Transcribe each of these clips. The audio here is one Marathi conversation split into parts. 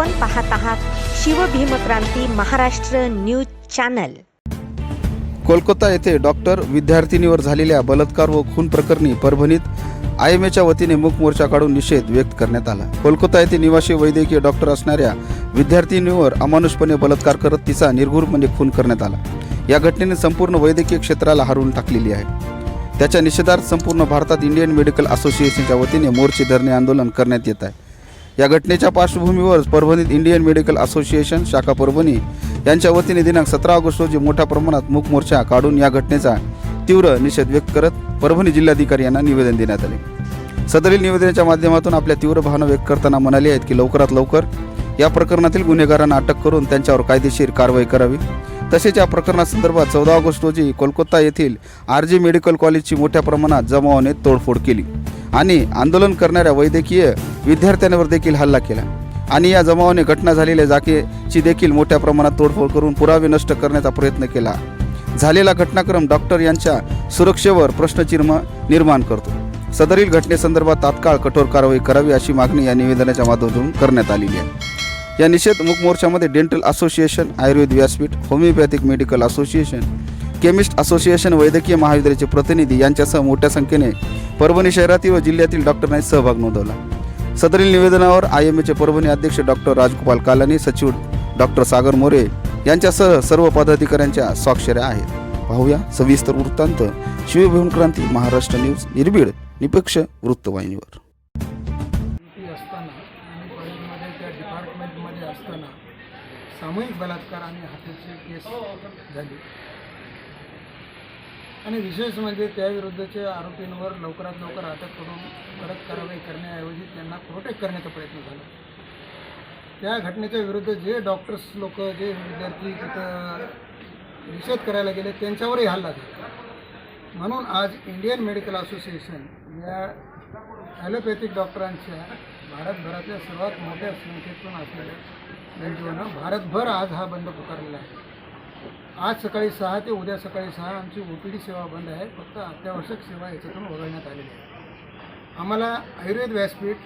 आपण पाहत आहात शिवभीमक्रांती महाराष्ट्र न्यूज चॅनल. कोलकाता येथे डॉक्टर विद्यार्थिनीवर झालेल्या बलात्कार व खून प्रकरणी परभणीत आय एम एच्या वतीने मूक मोर्चा काढून निषेध व्यक्त करण्यात आला. कोलकाता येथे निवासी वैद्यकीय डॉक्टर असणाऱ्या विद्यार्थिनीवर अमानुषपणे बलात्कार करत तिचा निर्घुरपणे खून करण्यात आला. या घटनेने संपूर्ण वैद्यकीय क्षेत्राला हरवून टाकलेली आहे. त्याच्या निषेधार्थ संपूर्ण भारतात इंडियन मेडिकल असोसिएशनच्या वतीने मोर्चे धरणे आंदोलन करण्यात येत आहे. या घटनेच्या पार्श्वभूमीवर परभणीत इंडियन मेडिकल असोसिएशन शाखा परभणी यांच्या वतीने दिनांक सतरा ऑगस्ट रोजी मोठ्या प्रमाणात मूक मोर्चा काढून या घटनेचा तीव्र निषेध व्यक्त करत परभणी जिल्हाधिकारी यांना निवेदन देण्यात आले. सदरील निवेदनाच्या माध्यमातून आपल्या तीव्र भावना व्यक्त करताना म्हणाले आहेत की लवकरात लवकर या प्रकरणातील गुन्हेगारांना अटक करून त्यांच्यावर कायदेशीर कारवाई करावी. तसेच या प्रकरणासंदर्भात चौदा ऑगस्ट रोजी कोलकाता येथील आर जी मेडिकल कॉलेजची मोठ्या प्रमाणात जमावाने तोडफोड केली. आणि आंदोलन करणाऱ्या वैद्यकीय विद्यार्थ्यांवर देखील हल्ला केला. आणि या जमावाने घटना झालेल्या जागेची देखील मोठ्या प्रमाणात तोडफोड करून पुरावे नष्ट करण्याचा प्रयत्न केला. झालेला घटनाक्रम डॉक्टर यांच्या सुरक्षेवर प्रश्नचिन्ह निर्माण करतो. सदरील घटनेसंदर्भात तात्काळ कठोर कारवाई करावी अशी मागणी या निवेदनाच्या माध्यमातून करण्यात आलेली आहे. या निषेध मूक मोर्चामध्ये dental association Ayurved Vyaspeeth homeopathic medical association chemist association वैद्यकीय महाविद्यालयाचे प्रतिनिधी यांच्यासह मोठ्या संख्येने परभणी शहरातील व जिल्ह्यातील डॉक्टरांनी सहभाग नोंदवला. सदरील निवेदनावर आय एम एचे परभणी अध्यक्ष डॉक्टर राजगोपाल कालानी सचिव डॉक्टर सागर मोरे यांच्यासह सर्व पदाधिकाऱ्यांच्या स्वाक्षऱ्या आहेत. पाहूया सविस्तर वृत्तांत. शिवभीमक्रांती महाराष्ट्र न्यूज निर्भीड निपक्ष वृत्तवाहिनीवर. सामूहिक बलात्कार आणि हत्येची केस झाली. आणि विशेष म्हणजे त्याविरुद्धच्या आरोपींवर लवकरात लवकर अटक करून कडक कारवाई करण्याऐवजी त्यांना प्रोटेक्ट करण्याचा प्रयत्न झाला. त्या घटनेच्या विरुद्ध जे डॉक्टर्स लोक जे विद्यार्थी तिथं निषेध करायला गेले त्यांच्यावरही हल्ला झाला. म्हणून आज इंडियन मेडिकल असोसिएशन या ॲलोपॅथिक डॉक्टरांच्या भारतभरातल्या सर्वात मोठ्या संख्येतून असलेल्या एन जी ओनं भारतभर आज हा बंद पुकारलेला आहे. आज सकाळी सहा ते उद्या सकाळी सहा आमची ओ पी डी सेवा बंद आहे. फक्त अत्यावश्यक सेवा याच्यातून वगळण्यात आलेली आहे. आम्हाला Ayurved Vyaspeeth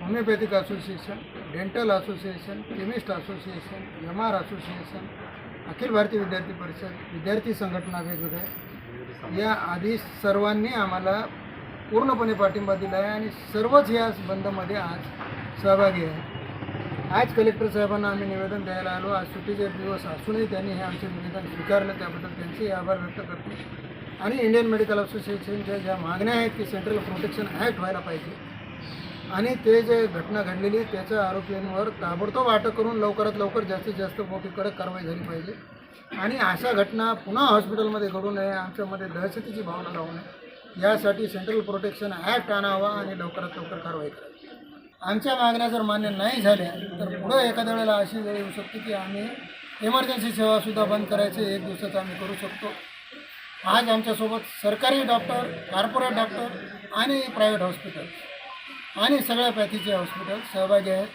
homeopathic association dental association chemist association M R association Akhil Bharatiya Vidyarthi Parishad विद्यार्थी संघटना वेगवेगळ्या या आधी सर्वांनी आम्हाला पूर्णपणे पाठिंबा दिला आहे आणि सर्वच या बंदमध्ये आज सहभागी आहे. आज कलेक्टर साहेबांना आम्ही निवेदन द्यायला आलो. आज सुट्टीचे दिवस असूनही त्यांनी हे आमचे निवेदन स्वीकारलं. त्याबद्दल त्यांचे आभार व्यक्त करतो. आणि इंडियन मेडिकल असोसिएशनच्या ज्या मागण्या आहेत की सेंट्रल प्रोटेक्शन ॲक्ट व्हायला पाहिजे. आणि ते जे घटना घडलेली त्याच्या आरोपींवर ताबडतोब अटक करून लवकरात लवकर जास्तीत जास्त मोठी कडक कारवाई झाली पाहिजे. आणि अशा घटना पुन्हा हॉस्पिटलमध्ये घडू नये आमच्यामध्ये दहशतीची भावना राहू नये. यासाठी सेंट्रल प्रोटेक्शन ॲक्ट आणावा आणि लवकरात लवकर कारवाई करावी आमच्या मागण्या जर मान्य नाही झाल्या तर पुढं एखाद्या वेळेला अशी वेळ येऊ शकते की आम्ही इमर्जन्सी सेवासुद्धा बंद करायचे एक दिवसाचं आम्ही करू शकतो. आज आमच्यासोबत सरकारी डॉक्टर कॉर्पोरेट डॉक्टर आणि प्रायव्हेट हॉस्पिटल आणि सगळ्या पॅथीचे हॉस्पिटल सहभागी आहेत.